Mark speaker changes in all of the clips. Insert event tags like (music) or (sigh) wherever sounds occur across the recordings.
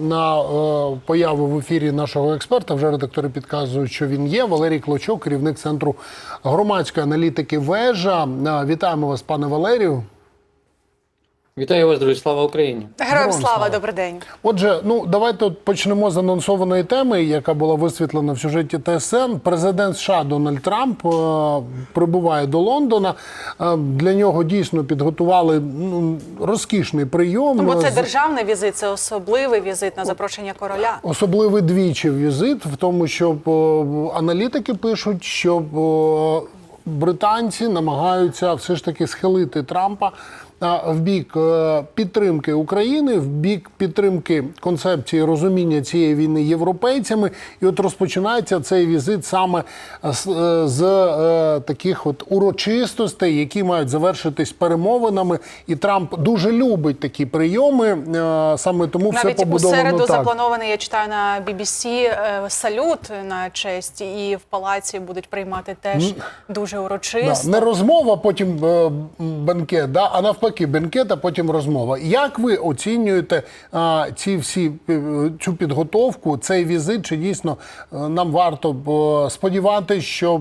Speaker 1: На е, появу в ефірі нашого експерта вже редактори підказують, що він є. Валерій Клочок, керівник центру громадської аналітики Вежа. Е, Вітаємо вас, пане Валерію.
Speaker 2: Вітаю вас, друзі, слава Україні!
Speaker 3: Героям слава,
Speaker 1: слава.
Speaker 3: добрий день.
Speaker 1: Отже, ну давайте от почнемо з анонсованої теми, яка була висвітлена в сюжеті ТСН. Президент США Дональд Трамп е, прибуває до Лондона. Е, для нього дійсно підготували ну, розкішний прийом.
Speaker 3: Ну, бо це державний візит, це особливий візит на запрошення короля.
Speaker 1: Особливий двічі візит в тому, що о, аналітики пишуть, що о, британці намагаються все ж таки схилити Трампа в бік е, підтримки України, в бік підтримки концепції розуміння цієї війни європейцями. І от розпочинається цей візит саме з, е, з е, таких от урочистостей, які мають завершитись перемовинами. І Трамп дуже любить такі прийоми. Саме тому все
Speaker 3: Навіть у
Speaker 1: побудовано
Speaker 3: середу
Speaker 1: так.
Speaker 3: запланований, я читаю на BBC, салют на честь, і в палаці будуть приймати теж дуже
Speaker 1: Да,
Speaker 3: урочисто.
Speaker 1: не розмова, потім бенкет, да, а навпаки, бенкет, а потім розмова. Як ви оцінюєте а, ці всі е, цю підготовку, цей візит? Чи дійсно е, нам варто е, сподіватися, що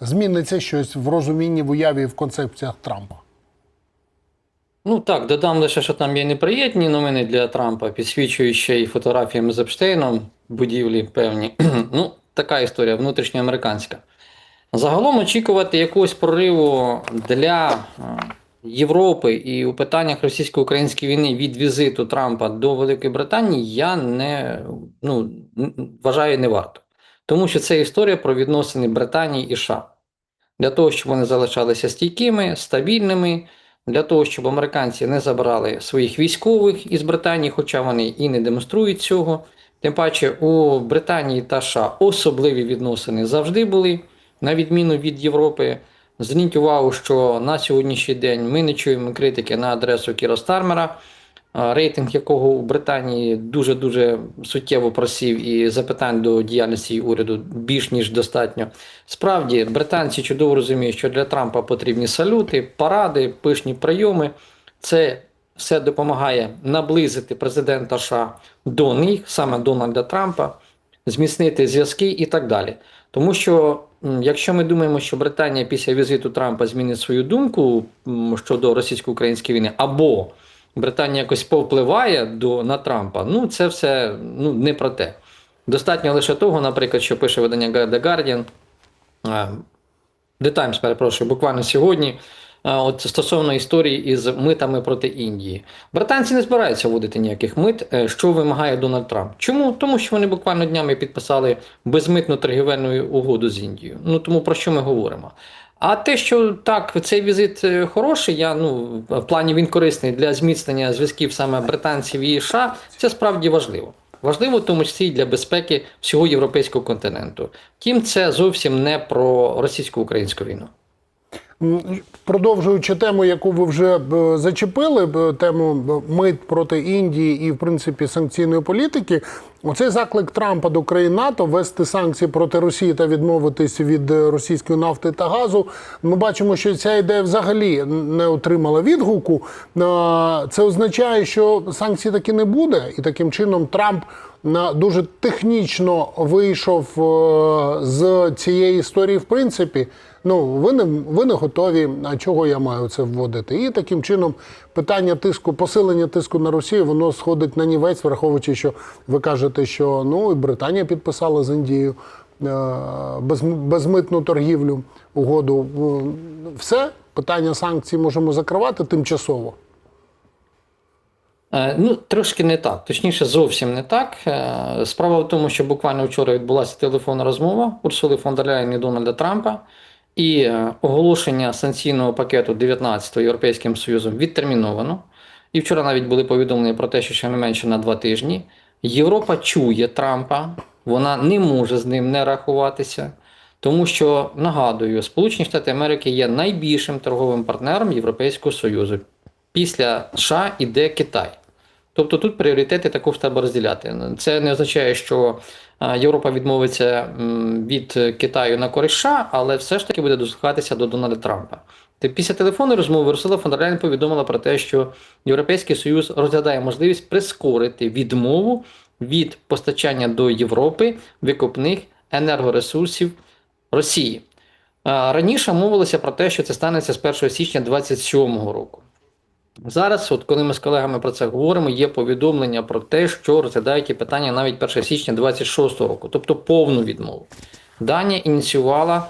Speaker 1: зміниться щось в розумінні в уяві і в концепціях Трампа?
Speaker 2: Ну так, додам лише, що там є неприємні новини для Трампа, підсвічують ще й фотографіями з Епштейном, будівлі певні. (clears throat) ну, така історія внутрішньоамериканська. Загалом очікувати якогось прориву для Європи і у питаннях російсько-української війни від візиту Трампа до Великої Британії я не ну, вважаю не варто. Тому що це історія про відносини Британії і США. Для того, щоб вони залишалися стійкими, стабільними, для того, щоб американці не забрали своїх військових із Британії, хоча вони і не демонструють цього. Тим паче у Британії та США особливі відносини завжди були, на відміну від Європи. Зверніть увагу, що на сьогоднішній день ми не чуємо критики на адресу Кіра Стармера, рейтинг якого у Британії дуже-дуже суттєво просів, і запитань до діяльності уряду більш ніж достатньо. Справді, британці чудово розуміють, що для Трампа потрібні салюти, паради, пишні прийоми. Це все допомагає наблизити президента США до них, саме Дональда Трампа, зміцнити зв'язки і так далі. Тому що, якщо ми думаємо, що Британія після візиту Трампа змінить свою думку щодо російсько-української війни, або Британія якось повпливає до, на Трампа, ну це все ну, не про те. Достатньо лише того, наприклад, що пише видання The Guardian, The Times, перепрошую, буквально сьогодні. От стосовно історії із митами проти Індії, британці не збираються вводити ніяких мит, е, що вимагає Дональд Трамп. Чому? Тому що вони буквально днями підписали безмитну торгівельну угоду з Індією. Ну тому про що ми говоримо? А те, що так, цей візит е, хороший, я ну в плані він корисний для зміцнення зв'язків саме британців і США, це справді важливо. Важливо в тому числі для безпеки всього європейського континенту. Втім, це зовсім не про російсько-українську війну.
Speaker 1: Продовжуючи тему, яку ви вже зачепили, тему б, мит проти Індії і, в принципі, санкційної політики, оцей заклик Трампа до країн НАТО ввести санкції проти Росії та відмовитись від е, російської нафти та газу. Ми бачимо, що ця ідея взагалі не отримала відгуку. Е, Це означає, що санкцій таки не буде, і таким чином Трамп дуже технічно вийшов е, з цієї історії, в принципі. Ну, ви не, ви не готові, а чого я маю це вводити? І таким чином питання тиску, посилення тиску на Росію, воно сходить на нівець, враховуючи, що ви кажете, що ну і Британія підписала з Індією е, без, безмитну торгівлю, угоду. Е, Все, питання санкцій можемо закривати тимчасово.
Speaker 2: Е, Ну, трошки не так, точніше, зовсім не так. Справа в тому, що буквально вчора відбулася телефонна розмова Урсули фон Ляєн і Дональда Трампа, і е, оголошення санкційного пакету 19-го Європейським Союзом відтерміновано. І вчора навіть були повідомлення про те, що ще не менше на два тижні. Європа чує Трампа, вона не може з ним не рахуватися. Тому що нагадую, Сполучені Штати Америки є найбільшим торговим партнером Європейського Союзу. Після США іде Китай. Тобто тут пріоритети також треба розділяти. Це не означає, що Європа відмовиться від Китаю на користь але все ж таки буде дослухатися до Дональда Трампа. Після телефонної розмови Урсула фон дер повідомила про те, що Європейський Союз розглядає можливість прискорити відмову від постачання до Європи викопних енергоресурсів Росії. Раніше мовилося про те, що це станеться з 1 січня 2027 року. Зараз, от коли ми з колегами про це говоримо, є повідомлення про те, що розглядають питання навіть 1 січня 2026 року, тобто повну відмову. Данія ініціювала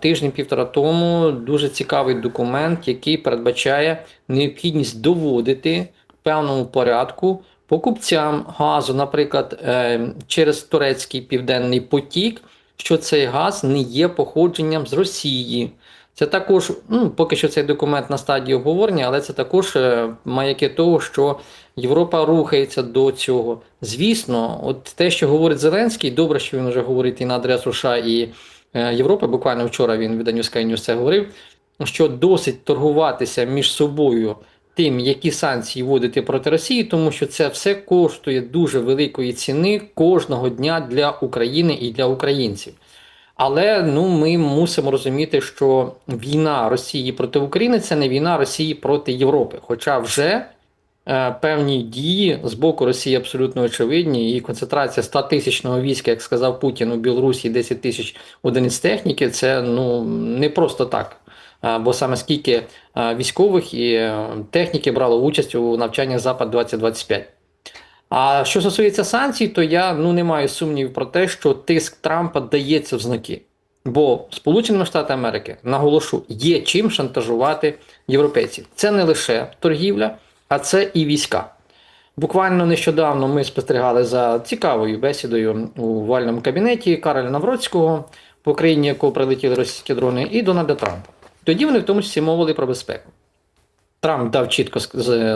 Speaker 2: тиждень-півтора тому дуже цікавий документ, який передбачає необхідність доводити в певному порядку покупцям газу, наприклад, е, через турецький південний потік, що цей газ не є походженням з Росії. Це також, ну, поки що цей документ на стадії обговорення, але це також е, маяки того, що Європа рухається до цього. Звісно, от те, що говорить Зеленський, добре, що він вже говорить і на адресу США і е, Європи. Буквально вчора він виданню Sky News це говорив, що досить торгуватися між собою тим, які санкції вводити проти Росії, тому що це все коштує дуже великої ціни кожного дня для України і для українців. Але ну ми мусимо розуміти, що війна Росії проти України це не війна Росії проти Європи. Хоча вже е, певні дії з боку Росії абсолютно очевидні, і концентрація 100 тисячного війська, як сказав Путін, у Білорусі 10 тисяч одиниць техніки, це ну не просто так. Е, Бо саме скільки е, військових і е, техніки брало участь у навчанні Запад 2025. А що стосується санкцій, то я ну не маю сумнівів про те, що тиск Трампа дається в знаки. Бо Сполученими Штатами Америки наголошу, є чим шантажувати європейців. Це не лише торгівля, а це і війська. Буквально нещодавно ми спостерігали за цікавою бесідою у вальному кабінеті Кароля Навроцького, по країні якого прилетіли російські дрони, і Дональда Трампа. Тоді вони в тому числі мовили про безпеку. Трамп дав чітко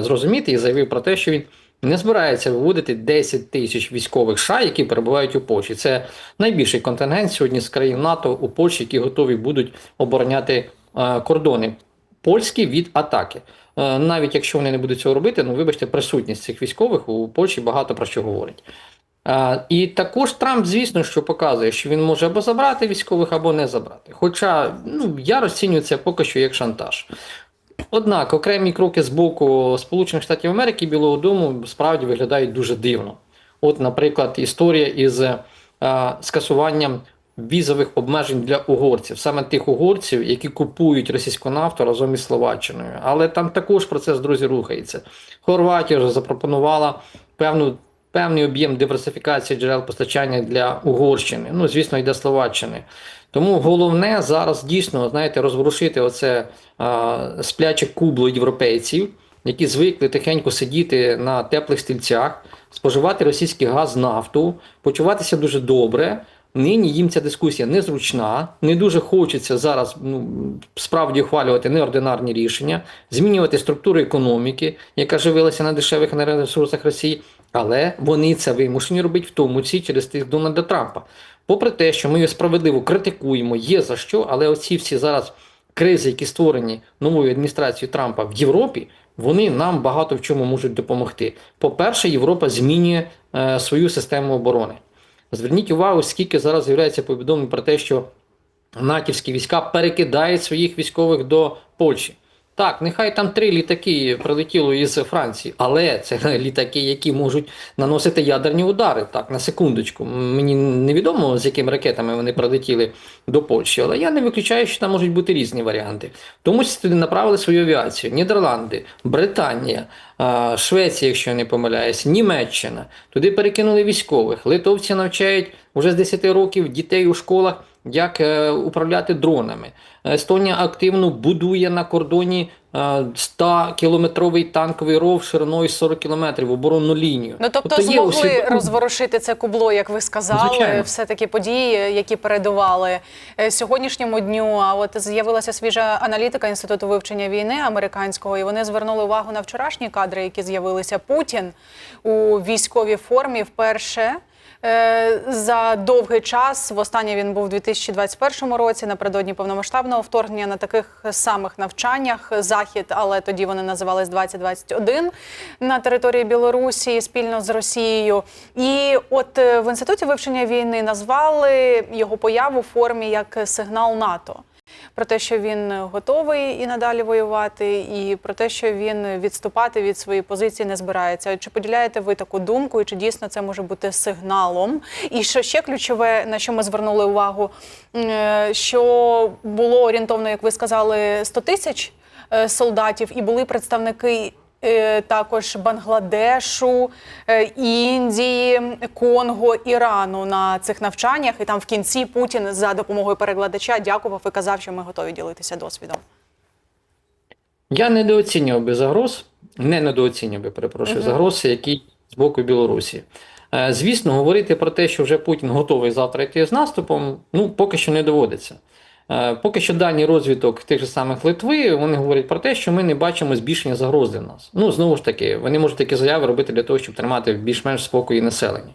Speaker 2: зрозуміти і заявив про те, що він не збирається виводити 10 тисяч військових США, які перебувають у Польщі. Це найбільший контингент сьогодні з країн НАТО у Польщі, які готові будуть обороняти е, кордони польські від атаки. Е, навіть якщо вони не будуть цього робити, ну вибачте, присутність цих військових у Польщі багато про що говорить. Е, І також Трамп, звісно, що показує, що він може або забрати військових, або не забрати. Хоча ну, я розцінюю це поки що як шантаж. Однак окремі кроки з боку Сполучених Штатів Америки і Білого Дому справді виглядають дуже дивно. От, наприклад, історія із е, скасуванням візових обмежень для угорців, саме тих угорців, які купують російську нафту разом із Словаччиною. Але там також процес, друзі, рухається. Хорватія вже запропонувала певну. Певний об'єм диверсифікації джерел постачання для Угорщини, ну звісно, і для Словаччини. Тому головне зараз дійсно, знаєте, розворушити оце а, спляче кубло європейців, які звикли тихенько сидіти на теплих стільцях, споживати російський газ, нафту, почуватися дуже добре. Нині їм ця дискусія незручна, не дуже хочеться зараз ну, справді ухвалювати неординарні рішення, змінювати структуру економіки, яка живилася на дешевих енергоресурсах Росії, але вони це вимушені робити в тому числі через тих Дональда Трампа. Попри те, що ми його справедливо критикуємо, є за що, але оці всі зараз кризи, які створені новою адміністрацією Трампа в Європі, вони нам багато в чому можуть допомогти. По-перше, Європа змінює е, свою систему оборони. Зверніть увагу, скільки зараз з'являється повідомлень про те, що натівські війська перекидають своїх військових до Польщі. Так, нехай там три літаки прилетіло із Франції, але це (laughs) літаки, які можуть наносити ядерні удари. Так, на секундочку. Мені невідомо, з якими ракетами вони прилетіли до Польщі, але я не виключаю, що там можуть бути різні варіанти. Тому що туди направили свою авіацію: Нідерланди, Британія, Швеція, якщо не помиляюсь, Німеччина. Туди перекинули військових. Литовці навчають уже з 10 років дітей у школах як е, управляти дронами. Естонія активно будує на кордоні е, 100-кілометровий танковий ров шириною 40 кілометрів оборонну лінію.
Speaker 3: Ну тобто,
Speaker 2: є
Speaker 3: змогли
Speaker 2: усвідомлення.
Speaker 3: розворушити це кубло, як ви сказали,
Speaker 2: Звичайно.
Speaker 3: все таки події, які передували е, сьогоднішньому дню. А от з'явилася свіжа аналітика інституту вивчення війни американського, і вони звернули увагу на вчорашні кадри, які з'явилися Путін у військовій формі вперше. Е, За довгий час востаннє він був у 2021 році напередодні повномасштабного вторгнення на таких самих навчаннях захід, але тоді вони називались 2021 на території Білорусі спільно з Росією. І от е, в інституті вивчення війни назвали його появу в формі як сигнал НАТО. Про те, що він готовий і надалі воювати, і про те, що він відступати від своєї позиції не збирається. Чи поділяєте ви таку думку, і чи дійсно це може бути сигналом? І що ще ключове, на що ми звернули увагу, е, що було орієнтовно, як ви сказали, 100 тисяч е, солдатів, і були представники. Е, Також Бангладешу, е, Індії, Конго, Ірану на цих навчаннях, і там в кінці Путін за допомогою перекладача дякував і казав, що ми готові ділитися досвідом.
Speaker 2: Я недооцінював би загроз, не недооцінював би, перепрошую, загроз, які з боку Білорусі. Е, Звісно, говорити про те, що вже Путін готовий завтра йти з наступом, ну поки що не доводиться. Е, Поки що дані розвиток тих же самих Литви, вони говорять про те, що ми не бачимо збільшення загроз для нас. Ну, знову ж таки, вони можуть такі заяви робити для того, щоб тримати більш-менш спокої населення.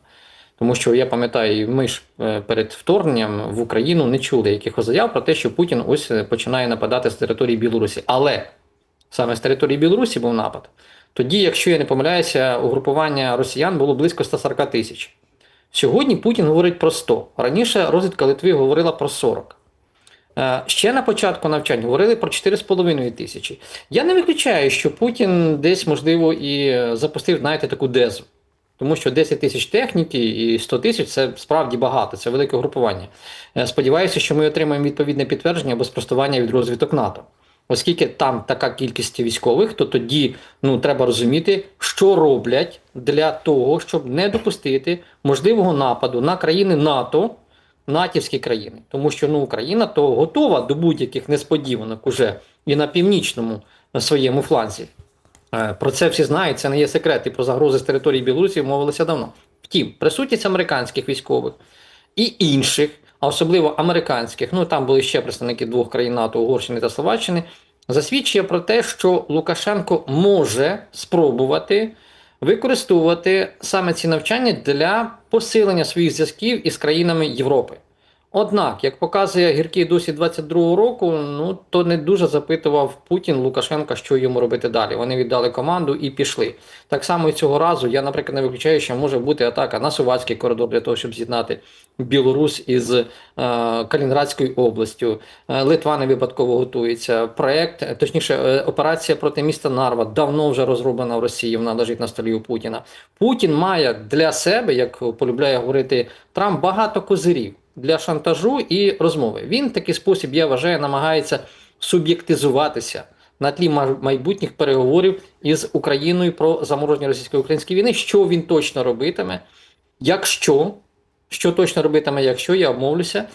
Speaker 2: Тому що я пам'ятаю, ми ж е, перед вторгненням в Україну не чули якихось заяв про те, що Путін ось е, починає нападати з території Білорусі. Але саме з території Білорусі був напад. Тоді, якщо я не помиляюся, угрупування росіян було близько 140 тисяч. Сьогодні Путін говорить про 100. Раніше розвідка Литви говорила про 40. Е, Ще на початку навчань говорили про 4,5 тисячі. Я не виключаю, що Путін десь, можливо, і запустив, знаєте, таку дезу. Тому що 10 тисяч техніки і 100 тисяч це справді багато, це велике групування. Е, Сподіваюся, що ми отримаємо відповідне підтвердження або спростування від розвиток НАТО. Оскільки там така кількість військових, то тоді ну, треба розуміти, що роблять для того, щоб не допустити можливого нападу на країни НАТО, натівські країни. Тому що ну, Україна то готова до будь-яких несподіванок уже і на північному на своєму фланзі. Е, Про це всі знають, це не є секрет. І про загрози з території Білорусі мовилися давно. Втім, присутність американських військових і інших, а особливо американських, ну там були ще представники двох країн НАТО, Угорщини та Словаччини, засвідчує про те, що Лукашенко може спробувати використовувати саме ці навчання для посилення своїх зв'язків із країнами Європи. Однак, як показує гіркий досвід 22-го року, ну то не дуже запитував Путін Лукашенка, що йому робити далі. Вони віддали команду і пішли. Так само і цього разу я, наприклад, не виключаю, що може бути атака на Сувацький коридор для того, щоб з'єднати Білорусь із е, Калінінградською областю. Е, Литва не випадково готується. Проект, е, точніше, е, операція проти міста Нарва давно вже розроблена в Росії. Вона лежить на столі у Путіна. Путін має для себе, як полюбляє говорити Трамп, багато козирів для шантажу і розмови. Він такий спосіб, я вважаю, намагається суб'єктизуватися на тлі майбутніх переговорів із Україною про замороження російсько-української війни. Що він точно робитиме? Якщо що точно робитиме, якщо я обмовлюся, е,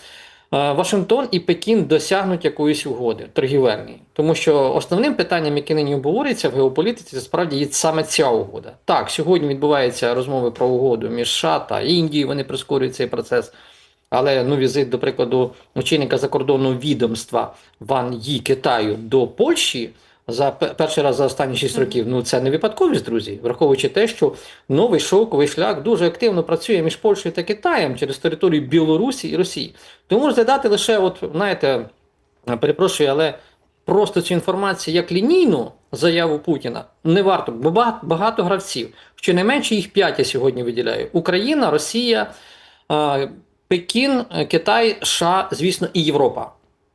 Speaker 2: Вашингтон і Пекін досягнуть якоїсь угоди торгівельної, тому що основним питанням, яке нині обговорюється в геополітиці, це справді є саме ця угода. Так, сьогодні відбуваються розмови про угоду між США та Індією. Вони прискорюють цей процес. Але ну, візит, до прикладу, очільника закордонного відомства Ван Ї Китаю до Польщі за перший раз за останні 6 років. Ну це не випадковість, друзі, враховуючи те, що новий шовковий шлях дуже активно працює між Польщею та Китаєм через територію Білорусі і Росії. Тому розглядати лише, от знаєте, перепрошую, але просто цю інформацію як лінійну заяву Путіна не варто, бо багато, багато гравців. Щонайменше їх п'ять я сьогодні виділяю: Україна, Росія. Е, Пекін, е, Китай, США, звісно, і Європа.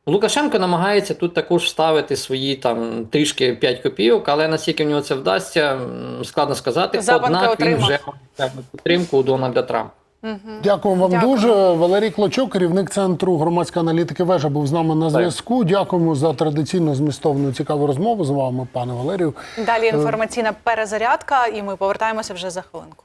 Speaker 2: Лукашенко намагається тут також ставити свої там трішки 5 копійок, але наскільки в нього це вдасться, складно сказати.
Speaker 3: Запанки
Speaker 2: Однак він вже має підтримку у Дональда Трампа.
Speaker 1: Дякую вам
Speaker 3: Дякую.
Speaker 1: дуже. Валерій Клочок, керівник центру громадської аналітики Вежа, був з нами на зв'язку. Дякуємо за традиційну змістовну цікаву розмову з вами, пане Валерію.
Speaker 3: Далі інформаційна перезарядка, і ми повертаємося вже за хвилинку.